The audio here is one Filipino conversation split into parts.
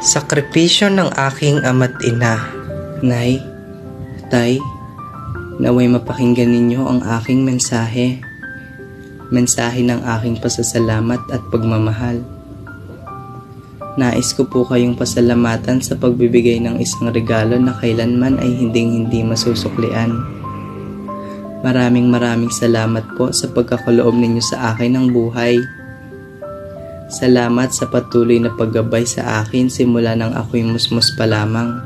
Sakripisyo ng aking ama't ina. Nay, Tay, naway mapakinggan ninyo ang aking mensahe. Mensahe ng aking pasasalamat at pagmamahal. Nais ko po kayong pasalamatan sa pagbibigay ng isang regalo na kailanman ay hinding-hindi masusuklian. Maraming maraming salamat po sa pagkakaloob ninyo sa akin ng buhay. Salamat sa patuloy na paggabay sa akin simula nang ako'y musmus pa lamang.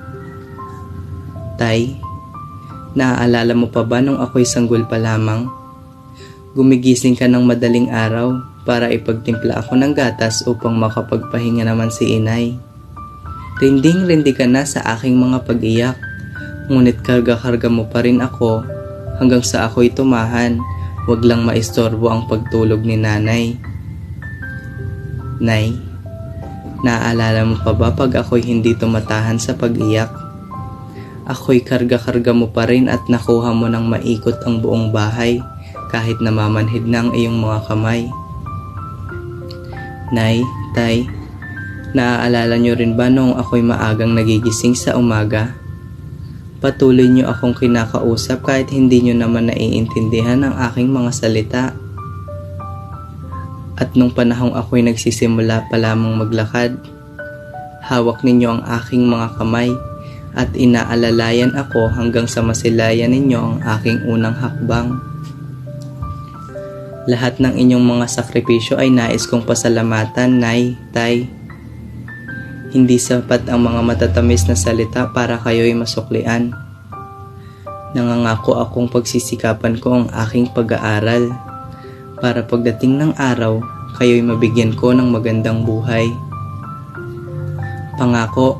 Tay, naaalala mo pa ba nung ako'y sanggol pa lamang? Gumigising ka ng madaling araw para ipagtimpla ako ng gatas upang makapagpahinga naman si inay. Rinding-rindi ka na sa aking mga pag-iyak, ngunit karga-karga mo pa rin ako hanggang sa ako'y tumahan, wag lang maistorbo ang pagtulog ni nanay. Nay, naaalala mo pa ba pag ako'y hindi tumatahan sa pag-iyak? Ako'y karga-karga mo pa rin at nakuha mo ng maikot ang buong bahay kahit namamanhid na ang iyong mga kamay. Nay, Tay, naaalala niyo rin ba noong ako'y maagang nagigising sa umaga? Patuloy niyo akong kinakausap kahit hindi niyo naman naiintindihan ang aking mga salita. At nung panahong ako'y nagsisimula pa lamang maglakad, hawak ninyo ang aking mga kamay at inaalalayan ako hanggang sa masilayan ninyo ang aking unang hakbang. Lahat ng inyong mga sakripisyo ay nais kong pasalamatan, Nay, Tay. Hindi sapat ang mga matatamis na salita para kayo'y masuklian. Nangangako akong pagsisikapan ko ang aking pag-aaral para pagdating ng araw, kayo'y mabigyan ko ng magandang buhay. Pangako,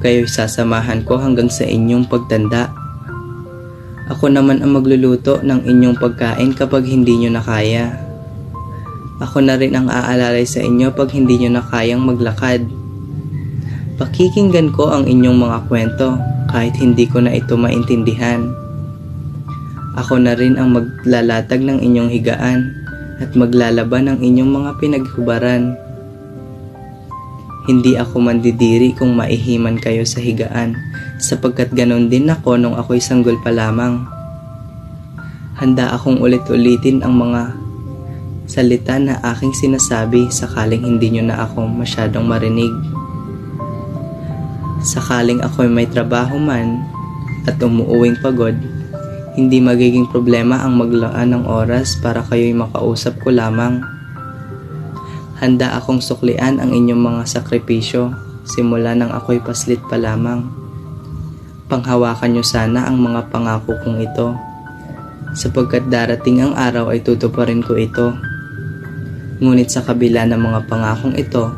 kayo'y sasamahan ko hanggang sa inyong pagtanda. Ako naman ang magluluto ng inyong pagkain kapag hindi nyo na kaya. Ako na rin ang aalalay sa inyo pag hindi nyo na kayang maglakad. Pakikinggan ko ang inyong mga kwento kahit hindi ko na ito maintindihan. Ako na rin ang maglalatag ng inyong higaan at maglalaban ng inyong mga pinaghubaran. Hindi ako mandidiri kung maihiman kayo sa higaan sapagkat ganon din ako nung ako'y sanggol pa lamang. Handa akong ulit-ulitin ang mga salita na aking sinasabi sakaling hindi nyo na ako masyadong marinig. Sakaling ako'y may trabaho man at umuuwing pagod, hindi magiging problema ang maglaan ng oras para kayo'y makausap ko lamang. Handa akong suklian ang inyong mga sakripisyo simula nang ako'y paslit pa lamang. Panghawakan nyo sana ang mga pangako kong ito sapagkat darating ang araw ay tutuparin ko ito. Ngunit sa kabila ng mga pangakong ito,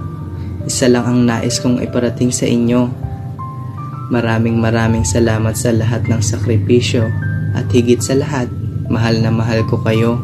isa lang ang nais kong iparating sa inyo. Maraming maraming salamat sa lahat ng sakripisyo at higit sa lahat, mahal na mahal ko kayo.